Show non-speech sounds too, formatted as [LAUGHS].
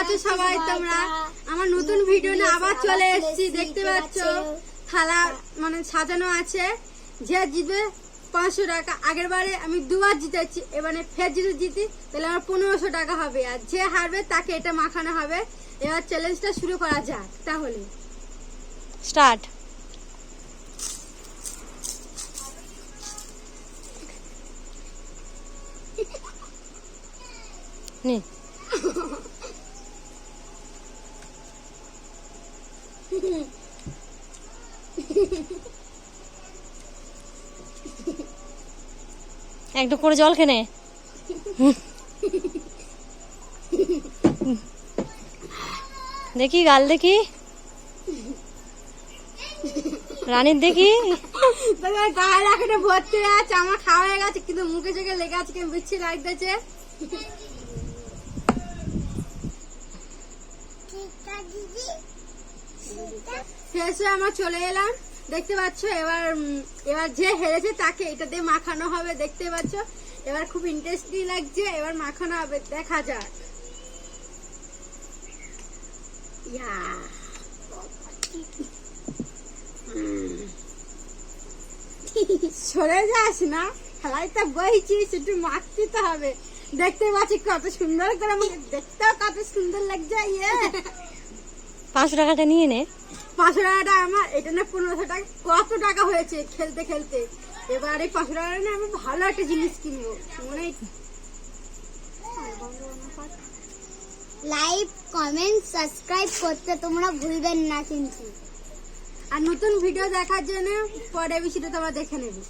আছো সবাই তোমরা। আমার নতুন ভিডিও নিয়ে আবার চলে এসেছি দেখতে পাচ্ছ? থালা মানে সাজানো আছে। যে জিতবে পাঁচশো টাকা। আগের বারে আমি দুবার জিতেছি এবারে ফের যদি জিতি তাহলে আমার পনেরোশো টাকা হবে। আর যে হারবে তাকে এটা মাখানো হবে। এবার চ্যালেঞ্জটা শুরু করা যাক তাহলে। স্টার্ট নে। [LAUGHS] একটু করে জল খেনে। দেখি গাল দেখি। রানীর দেখি। গায়ে রাখাটা ভর্তি হয়ে আছে আমার খাওয়া হয়ে গেছে কিন্তু মুখে চোখে লেগে আছে কেমন বিচ্ছি লাগতেছে শেষ আমরা চলে এলাম। দেখতে পাচ্ছ, এবার এবার যে হেরেছে তাকে এটা দিয়ে মাখানো হবে, দেখতে পাচ্ছ? এবার খুব ইন্টারেস্টিং লাগছে, এবার মাখানো হবে, দেখা যাক। সরে যাস না খেলাইটা বইছিস, একটু মাখতে তো হবে। দেখতে পাচ্ছি কত সুন্দর করে দেখতেও কত সুন্দর লাগছে ইয়ে। পাঁচশো টাকাটা নিয়ে নে। পাঁচশো টাকাটা আমার এটা না পনেরোশো টাকা কত টাকা হয়েছে খেলতে খেলতে? এবার এই পাঁচশো টাকা না আমি ভালো একটা জিনিস কিনবো। মনে লাইক কমেন্ট সাবস্ক্রাইব করতে তোমরা ভুলবেন না কিন্তু। আর নতুন ভিডিও দেখার জন্য পরে বিষয়টা তোমরা দেখে নেবে।